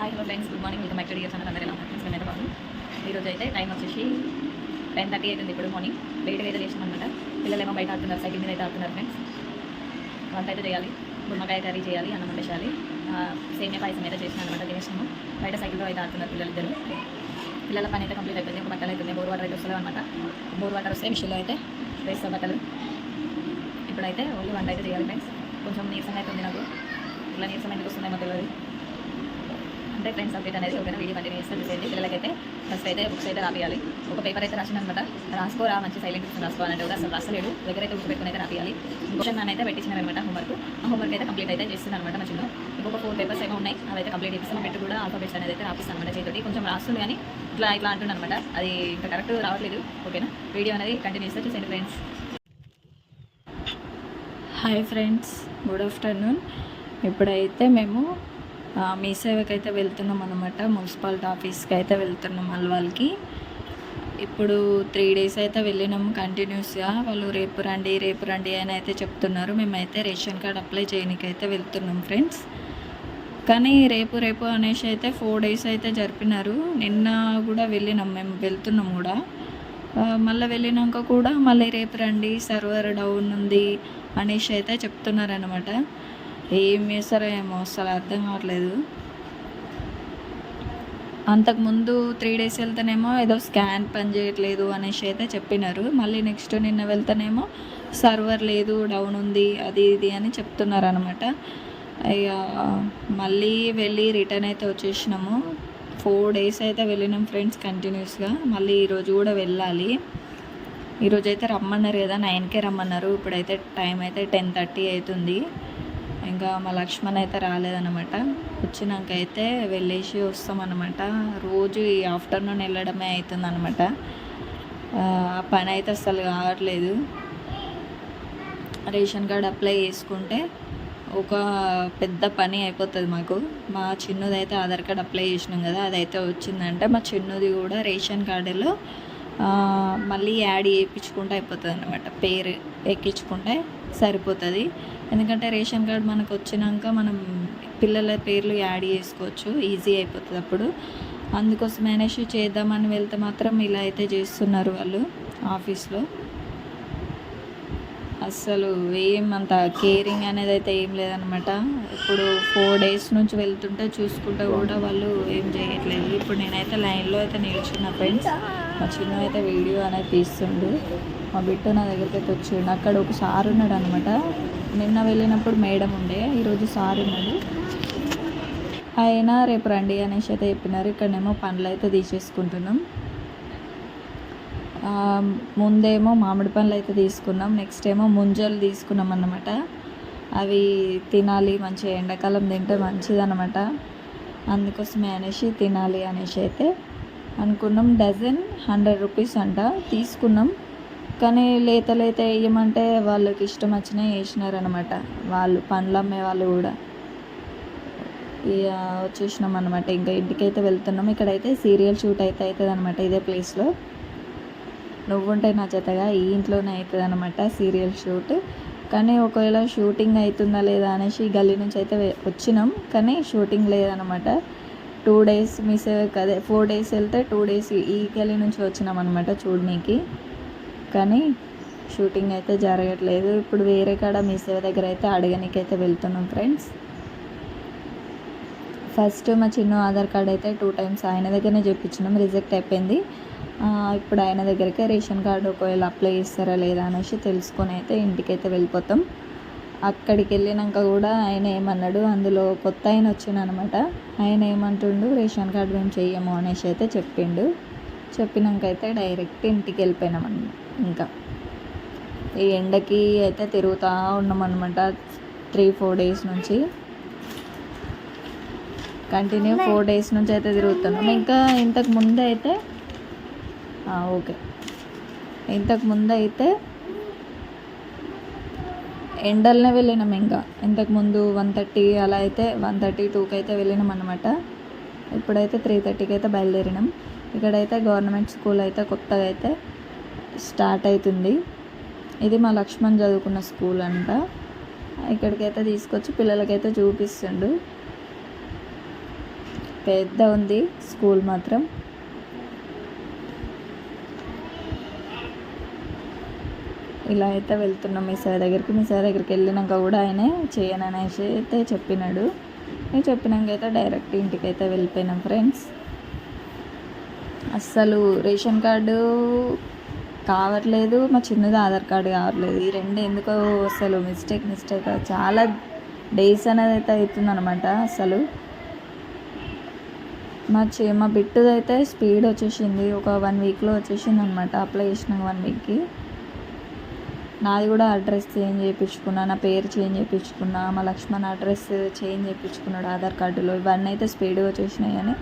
Hi hello friends good morning welcome back to dear అందరూ ఎలా friends నేను బాగున్నాను. ఈరోజు అయితే టైం వచ్చేసి టెన్ థర్టీ అవుతుంది ఇప్పుడు మార్నింగ్ లేట్గా అయితే చేసాం అనమాట పిల్లలేమో బయట ఆడుతున్నారు సైకిల్ మీద అయితే ఆడుతున్నారు ఫ్రెండ్స్ వంట అయితే చేయాలి. గుమ్మకాయ కర్రీ చేయాలి అన్నం వేసేయాలి సేమియా పాయసం అయితే చేసిన అనమాట తినేసాము బయట సైకిల్లో అయితే ఆడుతున్నారు పిల్లలిద్దరు పిల్లల పని అయితే కంప్లీట్ అయిపోయింది. ఒక బట్టలు అవుతుంది బోర్ వాటర్ అయితే వస్తుంది అనమాట బోర్ వాటర్ వస్తే మిషన్లో అయితే వేస్తాం బట్టలు. ఇప్పుడైతే ఓన్లీ వంట అయితే చేయాలి ఫ్రెండ్స్ కొంచెం నీరసంగా అయితే ఉంది నాకు. ఇట్లా నీరసం ఎందుకు వస్తుందేమో తెలియదు. అంటే ఫ్రెండ్స్ అప్డేట్ అనేది ఒకవేళ వీడియో కంటిన్యూ చేస్తే చూసేయండి పిల్లలకైతే ఫస్ట్ అయితే బుక్స్ అయితే రాపియాలి. ఒక పేపర్ అయితే రాసిన అనమాట రాసుకోరా మంచి సైలెంట్ కూర్చొని రాసుకోవాలంటే కూడా అసలు రాసలేడు దగ్గర అయితే పెట్టుకుని అయితే రాపియాలి. క్వశ్చన్ నన్ను అయితే పెట్టించిన అనమాట హోంవర్క్ ఆ హోంవర్క్ అయితే కంప్లీట్ అయితే చేస్తున్నాను అనమాట మా ఇంకొక ఫోర్ పేపర్స్ ఏమో ఉన్నాయి. అవి అయితే కంప్లీట్ చేస్తాను పెట్టి కూడా ఆల్ఫాబెట్స్ అనేది అయితే రాపిస్తాను అనమాట చేతి కొంచెం రాస్తుంది కానీ ఇట్లా ఇట్లా అంటున్నాను అనమాట అది ఇంకా కరెక్ట్ రావట్లేదు. ఓకేనా? వీడియో అనేది కంటిన్యూ చేస్తే చూసేయండి friends hi friends good afternoon ఇప్పుడైతే మేము మీ సేవకి అయితే వెళ్తున్నాం అనమాట మున్సిపాలిటీ ఆఫీస్కి అయితే వెళ్తున్నాం అల్వాల్కి. ఇప్పుడు త్రీ డేస్ అయితే వెళ్ళినాం కంటిన్యూస్గా. వాళ్ళు రేపు రండి రేపు రండి అని అయితే చెప్తున్నారు. మేమైతే రేషన్ కార్డ్ అప్లై చేయడానికి అయితే వెళ్తున్నాం ఫ్రెండ్స్. కానీ రేపు రేపు అనేసి అయితే ఫోర్ డేస్ అయితే జరిపినారు. నిన్న కూడా వెళ్ళినాం మేము వెళ్తున్నాం కూడా. మళ్ళీ వెళ్ళినాక కూడా మళ్ళీ రేపు రండి సర్వర్ డౌన్ ఉంది అనేసి అయితే చెప్తున్నారనమాట ఏం చేస్తారో ఏమో అసలు అర్థం కావట్లేదు. అంతకుముందు త్రీ డేస్ వెళ్తేనేమో ఏదో స్కాన్ పని చేయట్లేదు అనేసి అయితే చెప్పినారు. మళ్ళీ నెక్స్ట్ నిన్న వెళ్తేనేమో సర్వర్ లేదు డౌన్ ఉంది అది ఇది అని చెప్తున్నారు అనమాట ఇక మళ్ళీ వెళ్ళి రిటర్న్ అయితే వచ్చేసినాము. ఫోర్ డేస్ అయితే వెళ్ళినాం ఫ్రెండ్స్ కంటిన్యూస్గా మళ్ళీ ఈరోజు కూడా వెళ్ళాలి. ఈరోజు అయితే రమ్మన్నారు కదా నైన్కే రమ్మన్నారు. ఇప్పుడైతే టైం అయితే టెన్ థర్టీ అవుతుంది. ఇంకా మా లక్ష్మణ్ అయితే రాలేదనమాట వచ్చినాక అయితే వెళ్ళేసి వస్తామన్నమాట. రోజు ఈ ఆఫ్టర్నూన్ వెళ్ళడమే అవుతుంది అనమాట ఆ పని అయితే అసలు కావట్లేదు. రేషన్ కార్డ్ అప్లై చేసుకుంటే ఒక పెద్ద పని అయిపోతుంది మాకు. మా చిన్నది అయితే ఆధార్ కార్డ్ అప్లై చేసినాం కదా అదైతే వచ్చిందంటే మా చిన్నది కూడా రేషన్ కార్డులో మళ్ళీ యాడ్ చేయించుకుంటే అయిపోతుంది అనమాట పేరు ఎక్కించుకుంటే సరిపోతుంది. ఎందుకంటే రేషన్ కార్డ్ మనకు వచ్చినాక మనం పిల్లల పేర్లు యాడ్ చేసుకోవచ్చు. ఈజీ అయిపోతుంది అప్పుడు. అందుకోసం అనేసి చేద్దామని వెళ్తే మాత్రం ఇలా అయితే చేస్తున్నారు వాళ్ళు ఆఫీస్లో. అస్సలు ఏం అంత కేరింగ్ అనేది అయితే ఏం లేదనమాట. ఇప్పుడు ఫోర్ డేస్ నుంచి వెళ్తుంటే చూసుకుంటే కూడా వాళ్ళు ఏం చేయట్లేదు. ఇప్పుడు నేనైతే లైన్లో అయితే నిల్చున్న ఫ్రెండ్స్. మా చిన్న అయితే వీడియో అనేది తీస్తుండు. మా బిడ్డ నా దగ్గరికి అయితే వచ్చిండు. అక్కడ ఒక సార్ ఉన్నాడు అనమాట నిన్న వెళ్ళినప్పుడు మేడం ఉండే. ఈరోజు సార్ ఉన్నాడు. ఆయన రేపు రండి అనేసి అయితే చెప్పినారు. ఇక్కడనేమో పనులు అయితే తీసేసుకుంటున్నాం. ముందేమో మామిడి పండ్లు అయితే తీసుకున్నాం. నెక్స్ట్ ఏమో ముంజలు తీసుకున్నాం అన్నమాట. అవి తినాలి మంచిగా ఎండాకాలం తింటే మంచిదనమాట అందుకోసమే అనేసి తినాలి అనేసి అయితే అనుకున్నాం. డజన్ హండ్రెడ్ రూపీస్ అంట తీసుకున్నాం. కానీ లేత లేత వేయమంటే వాళ్ళకి ఇష్టం వచ్చినా వేసినారనమాట వాళ్ళు పండ్లు అమ్మే వాళ్ళు కూడా. ఇక వచ్చేసినాం అనమాట ఇంకా ఇంటికైతే వెళ్తున్నాం. ఇక్కడైతే సీరియల్ షూట్ అయితే అవుతుంది అనమాట ఇదే ప్లేస్లో. నువ్వుంటే నా జతగా ఈ ఇంట్లోనే అవుతుంది అనమాట సీరియల్ షూట్. కానీ ఒకవేళ షూటింగ్ అవుతుందా లేదా అనేసి గల్లీ నుంచి అయితే వచ్చినాం. కానీ షూటింగ్ లేదనమాట టూ డేస్ మిస్ అదే ఫోర్ డేస్ వెళ్తే టూ డేస్ ఈ నుంచి వచ్చినాం అనమాట చూడనీకి. కానీ షూటింగ్ అయితే జరగట్లేదు. ఇప్పుడు వేరే కాడ మీ సేవ దగ్గర అయితే అడగనీకి అయితే వెళ్తున్నాం ఫ్రెండ్స్. ఫస్ట్ మా చిన్న ఆధార్ కార్డ్ అయితే టూ టైమ్స్ ఆయన దగ్గరనే చెప్పించినాం రిజెక్ట్ అయిపోయింది. ఇప్పుడు ఆయన దగ్గరికి రేషన్ కార్డు ఒకవేళ అప్లై చేస్తారా లేదా అనేసి తెలుసుకొని అయితే ఇంటికైతే వెళ్ళిపోతాం. అక్కడికి వెళ్ళినాక కూడా ఆయన ఏమన్నాడు? అందులో కొత్త ఆయన వచ్చిండనమాట. ఆయన ఏమంటుండు? రేషన్ కార్డు మేము చెయ్యము అనేసి అయితే చెప్పిండు. చెప్పినాక అయితే డైరెక్ట్ ఇంటికి వెళ్ళిపోయినాం ఇంకా. ఈ ఎండకి అయితే తిరుగుతూ ఉన్నాం అనమాట త్రీ ఫోర్ డేస్ నుంచి. కంటిన్యూ ఫోర్ డేస్ నుంచి అయితే తిరుగుతున్నాం. ఇంకా ఇంతకు ముందు అయితే ఓకే. ఇంతకు ముందు అయితే ఎండలనే వెళ్ళినాం ఇంకా. ఇంతకుముందు వన్ థర్టీ అలా అయితే వన్ థర్టీ టూకి అయితే వెళ్ళినాం అనమాట ఇప్పుడైతే త్రీ థర్టీకి అయితే బయలుదేరినాం. ఇక్కడైతే గవర్నమెంట్ స్కూల్ అయితే కొత్తగా అయితే స్టార్ట్ అవుతుంది ఇది మా లక్ష్మణ్ చదువుకున్న స్కూల్ అంట. ఇక్కడికైతే తీసుకొచ్చి పిల్లలకైతే చూపిస్తుండు. పెద్ద ఉంది స్కూల్ మాత్రం. ఇలా అయితే వెళ్తున్నాం మీ సార్ దగ్గరికి. మీ సార్ దగ్గరికి వెళ్ళినాక కూడా ఆయనే చేయను అనేసి అయితే చెప్పినాడు. నేను చెప్పినాక అయితే డైరెక్ట్ ఇంటికి అయితే వెళ్ళిపోయినాం ఫ్రెండ్స్. అస్సలు రేషన్ కార్డు కావట్లేదు మా చిన్నది ఆధార్ కార్డు కావట్లేదు. ఈ రెండు ఎందుకో అసలు మిస్టేక్ మిస్టేక్. చాలా డేస్ అనేది అయితే అవుతుంది అనమాట అసలు మా చే మా బిట్టుదైతే స్పీడ్ వచ్చేసింది. ఒక వన్ వీక్లో వచ్చేసింది అనమాట అప్లై చేసినాం వన్ వీక్కి. నాది కూడా అడ్రస్ చేంజ్ చేయించుకున్నా నా పేరు చేంజ్ చేయించుకున్నా మా లక్ష్మణ్ అడ్రస్ చేంజ్ చేయించుకున్నాడు ఆధార్ కార్డులో. ఇవన్నీ అయితే స్పీడ్గా వచ్చేసినాయి కానీ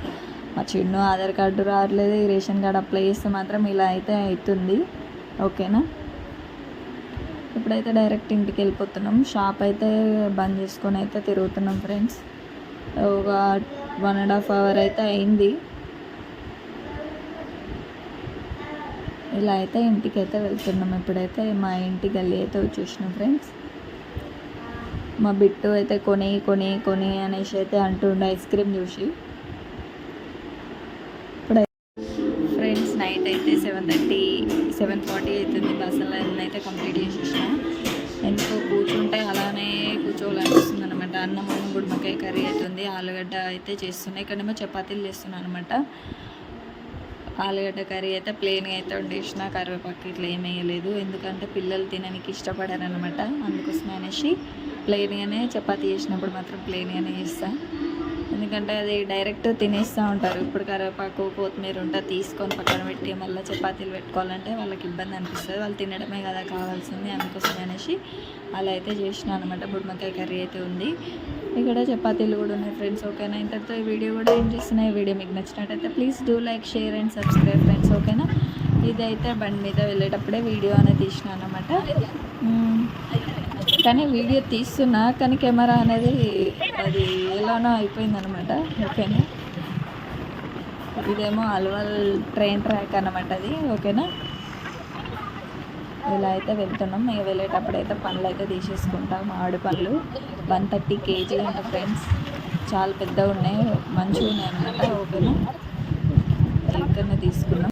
మా చిన్ను ఆధార్ కార్డు రావట్లేదు. రేషన్ కార్డు అప్లై చేస్తే మాత్రం ఇలా అయితే అవుతుంది. ఓకేనా? ఇప్పుడైతే డైరెక్ట్ ఇంటికి వెళ్ళిపోతున్నాం. షాప్ అయితే బంద్ చేసుకొని అయితే తిరుగుతున్నాం ఫ్రెండ్స్. ఒక వన్ అండ్ హాఫ్ అవర్ అయితే అయింది. ఇలా అయితే ఇంటికి అయితే వెళ్తున్నాం. ఇప్పుడైతే మా ఇంటి గల్లీ అయితే వచ్చేసినాం ఫ్రెండ్స్. మా బిట్టు అయితే కొని కొని కొని అనేసి అయితే అంటుండే ఐస్ క్రీమ్ చూసి. ఇప్పుడు ఫ్రెండ్స్ నైట్ అయితే సెవెన్ థర్టీ సెవెన్ ఫార్టీ అవుతుంది. బస్సులో అయితే కంప్లీట్ చేసేసిన. ఎందుకో కూర్చుంటే అలానే కూర్చోవాలనిపిస్తుంది అనమాట అన్నం అన్నం గుడిమకాయ కర్రీ అవుతుంది. ఆలుగడ్డ అయితే చేస్తున్నాయి. ఇక్కడేమో చపాతీలు చేస్తున్నాను అనమాట ఆలుగడ్డ కర్రీ అయితే ప్లెయిన్గా అయితే వండేసిన. కరివేపాకు ఇట్లా ఏమి వేయలేదు. ఎందుకంటే పిల్లలు తినడానికి ఇష్టపడారనమాట అందుకోసం అనేసి ప్లెయిన్గానే చపాతీ చేసినప్పుడు మాత్రం ప్లెయిన్గానే చేస్తాను ఎందుకంటే అది డైరెక్ట్ తినేస్తూ ఉంటారు. ఇప్పుడు కరివేపాకు కొత్తిమీర ఉంటే తీసుకొని పక్కన పెట్టి మళ్ళీ చపాతీలు పెట్టుకోవాలంటే వాళ్ళకి ఇబ్బంది అనిపిస్తుంది. వాళ్ళు తినడమే కదా కావాల్సింది అందుకోసం అనేసి అలా అయితే చేసిన అనమాట బుడ్మకాయ కర్రీ అయితే ఉంది. ఇక్కడ చపాతీలు కూడా ఉన్నాయి ఫ్రెండ్స్ ఓకేనా? ఇంతటితో ఈ వీడియో కూడా ఏం చేస్తున్నాయి ఈ వీడియో మీకు నచ్చినట్టయితే please do like share and subscribe friends ఓకేనా? ఇదైతే బండి మీద వెళ్ళేటప్పుడే వీడియో అనేది తీసిన అనమాట కానీ వీడియో తీస్తున్నా కానీ కెమెరా అనేది అది ఎలానో అయిపోయిందనమాట ఓకేనా? ఇదేమో అల్వల్ ట్రైన్ ట్రాక్ అనమాట అది ఓకేనా? ఇలా అయితే వెళ్తున్నాం ఇక వెళ్ళేటప్పుడు అయితే పండ్లు అయితే తీసేసుకుంటాం మామిడి పండ్లు. వన్ థర్టీ కేజీ అంట ఫ్రెండ్స్. చాలా పెద్దగా ఉన్నాయి మంచిగా ఉన్నాయి అనమాట ఓకేనా? ఇక్కడనే తీసుకున్నాం.